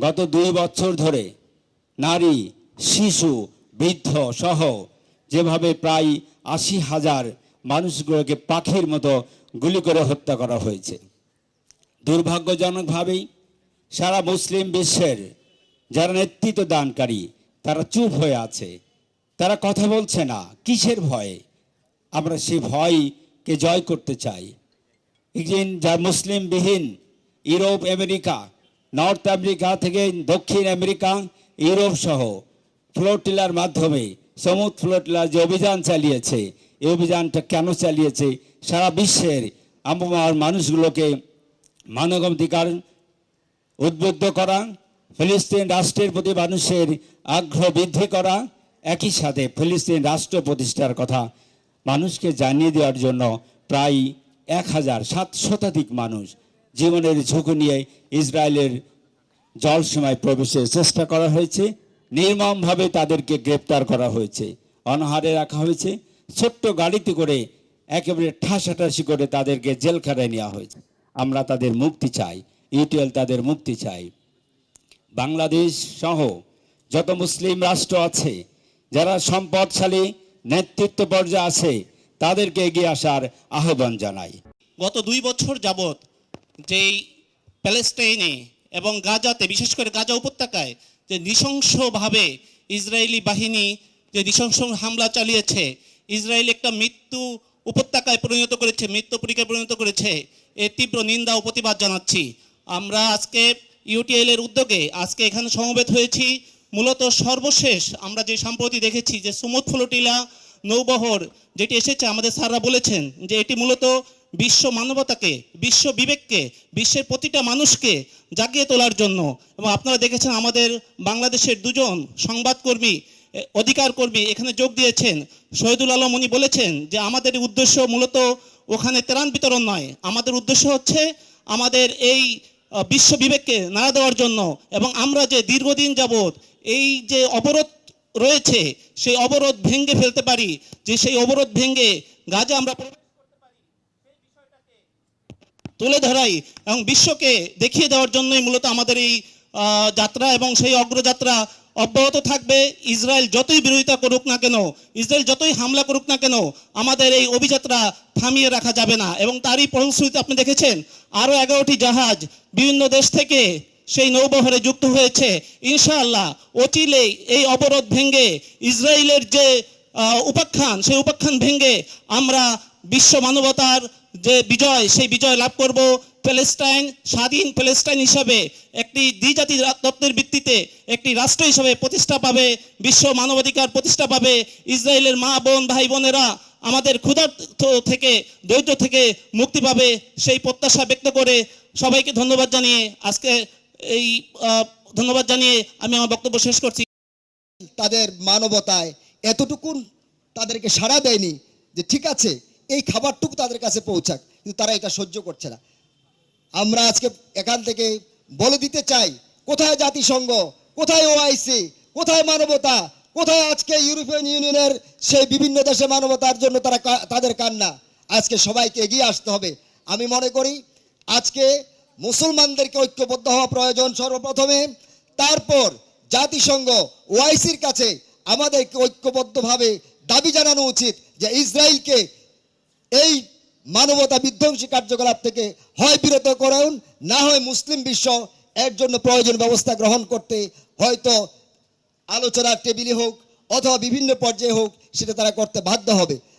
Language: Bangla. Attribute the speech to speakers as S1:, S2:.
S1: গত দুই বছর ধরে নারী, শিশু, বৃদ্ধ সহ যেভাবে প্রায় আশি হাজার মানুষগুলোকে পাখির মতো গুলি করে হত্যা করা হয়েছে। দুর্ভাগ্যজনকভাবেই সারা মুসলিম বিশ্বের যারা নেতৃত্ব দানকারী, তারা চুপ হয়ে আছে। তারা কথা বলছে না, কিসের ভয়ে? আমরা সেই ভয়কে জয় করতে চাই। একদিন যা মুসলিমবিহীন ইউরোপ, আমেরিকা নর্থ আমেরিকা থেকে দক্ষিণ আমেরিকা, ইউরোপ সহ ফ্লোটিলার মাধ্যমে সমুদ্র ফ্লোটিলার যে অভিযান চালিয়েছে, এই অভিযানটা কেন চালিয়েছে? সারা বিশ্বের আমার মানুষগুলোকে মানবাধিকার উদ্বুদ্ধ করা, ফিলিস্তিন রাষ্ট্রের প্রতি মানুষের আগ্রহ বৃদ্ধি করা, একই সাথে ফিলিস্তিন রাষ্ট্র প্রতিষ্ঠার কথা মানুষকে জানিয়ে দেওয়ার জন্য প্রায় এক হাজার সাত শতাধিক মানুষ জীবনের ঝুঁকি নিয়ে ইসরায়েলের জলসীমায় প্রবেশের চেষ্টা করা হয়েছে। নির্মমভাবে তাদেরকে গ্রেপ্তার করা হয়েছে। অনাহারে রাখা হয়েছে। ছোট্ট গাড়িতে করে একেবারে ঠাসাঠাসি করে তাদেরকে জেলখানায় নেওয়া হয়েছে। আমরা তাদের মুক্তি চাই। ইউটিএল তাদের মুক্তি চাই। বাংলাদেশ সহ যত মুসলিম রাষ্ট্র আছে, যারা সম্পদশালী, নেতৃত্ব পর্যায়ে আছে, তাদেরকে এগিয়ে আসার আহ্বান জানাই।
S2: গত দুই বছর যাবৎ যেই প্যালেস্টাইনে এবং গাজাতে, বিশেষ করে গাজা উপত্যকায় যে নৃশংসভাবে ইসরায়েলি বাহিনী যে নৃশংস হামলা চালিয়েছে, ইসরায়েল একটা মৃত্যু উপত্যকায় পরিণত করেছে, মৃত্যু পরীক্ষায় পরিণত করেছে, এর তীব্র নিন্দা ও প্রতিবাদ জানাচ্ছি। আমরা আজকে ইউটিএল এর উদ্যোগে আজকে এখানে সমবেত হয়েছি। মূলত সর্বশেষ আমরা যে সম্প্রতি দেখেছি যে সুমুদ ফ্লোটিলা নৌবহর যেটি এসেছে, আমাদের স্যাররা বলেছেন যে এটি মূলত বিশ্ব মানবতাকে, বিশ্ব বিবেককে, বিশ্বের প্রতিটা মানুষকে জাগিয়ে তোলার জন্য। এবং আপনারা দেখেছেন আমাদের বাংলাদেশের দুজন সংবাদকর্মী অধিকার কর্মী এখানে যোগ দিয়েছেন। শহীদুল আলম উনি বলেছেন যে, আমাদের উদ্দেশ্য মূলত ওখানে ত্রাণ বিতরণ নয়। আমাদের উদ্দেশ্য হচ্ছে আমাদের এই বিশ্ব বিবেককে নাড়া দেওয়ার জন্য। এবং আমরা যে দীর্ঘদিন যাবৎ এই যে অবরোধ রয়েছে, সেই অবরোধ ভেঙে ফেলতে পারি। যে সেই অবরোধ ভেঙে গাজা আমরা প্রবেশ করতে পারি, সেই বিষয়টাকে তুলে ধরাই এবং বিশ্বকে দেখিয়ে দেওয়ার জন্যই মূলত আমাদের এই যাত্রা এবং সেই অগ্রযাত্রা অব্যাহত থাকবে। ইসরায়েল যতই বিরোধিতা করুক না কেন, ইসরায়েল যতই হামলা করুক না কেন, আমাদের এই অভিযাত্রা থামিয়ে রাখা যাবে না। এবং তারই ফলশ্রুতিতে আপনি দেখেছেন আরও এগারোটি জাহাজ বিভিন্ন দেশ থেকে সেই নৌবহরে যুক্ত হয়েছে। ইনশাআল্লাহ অচিলেই এই অবরোধ ভেঙে ইসরায়েলের যে উপাখ্যান, সেই উপাখ্যান ভেঙে আমরা বিশ্ব মানবতার যে বিজয়, সেই বিজয় লাভ করব প্যালেস্টাইন স্বাধীন প্যালেস্টাইন হিসাবে। একটি দ্বিজাতি তত্ত্বের ভিত্তিতে একটি রাষ্ট্র হিসাবে প্রতিষ্ঠা পাবে, বিশ্ব মানবাধিকার প্রতিষ্ঠা পাবে। ইসরায়েলের মা বোন, ভাই বোনেরা আমাদের ক্ষুধার্ত থেকে, দরিদ্র থেকে মুক্তি পাবে, সেই প্রত্যাশা ব্যক্ত করে সবাইকে ধন্যবাদ জানিয়ে আজকে এই ধন্যবাদ জানিয়ে আমি আমার বক্তব্য শেষ করছি।
S3: তাদের মানবতায় এতটুকুন তাদেরকে সাড়া দেয়নি যে ঠিক আছে এই খাবারটুকু তাদের কাছে পৌঁছাক, কিন্তু তারা এটা সহ্য করছে না। আমরা আজকে এখান থেকে বলে দিতে চাই, কোথায় জাতিসংঘ, কোথায় ওআইসি কোথায় মানবতা, কোথায় আজকে ইউরোপিয়ান ইউনিয়নের সেই বিভিন্ন দেশে মানবতার জন্য তারা তাদের কান্না, আজকে সবাইকে এগিয়ে আসতে হবে। আমি মনে করি, আজকে মুসলমানদেরকে ঐক্যবদ্ধ হওয়া প্রয়োজন সর্বপ্রথমে, তারপর জাতিসংঘ ওআইসির কাছে আমাদেরকে ঐক্যবদ্ধভাবে দাবি জানানো উচিত যে ইসরায়েলকে এই মানবতা বিধ্বংসী কার্যকলাপ থেকে হয় বিরত করাউন না হয় মুসলিম বিশ্ব এর জন্য প্রয়োজন ব্যবস্থা গ্রহণ করতে হয়তো আলোচনার টেবিলে হোক অথবা বিভিন্ন পর্যায়ে হোক সেটা তারা করতে বাধ্য হবে।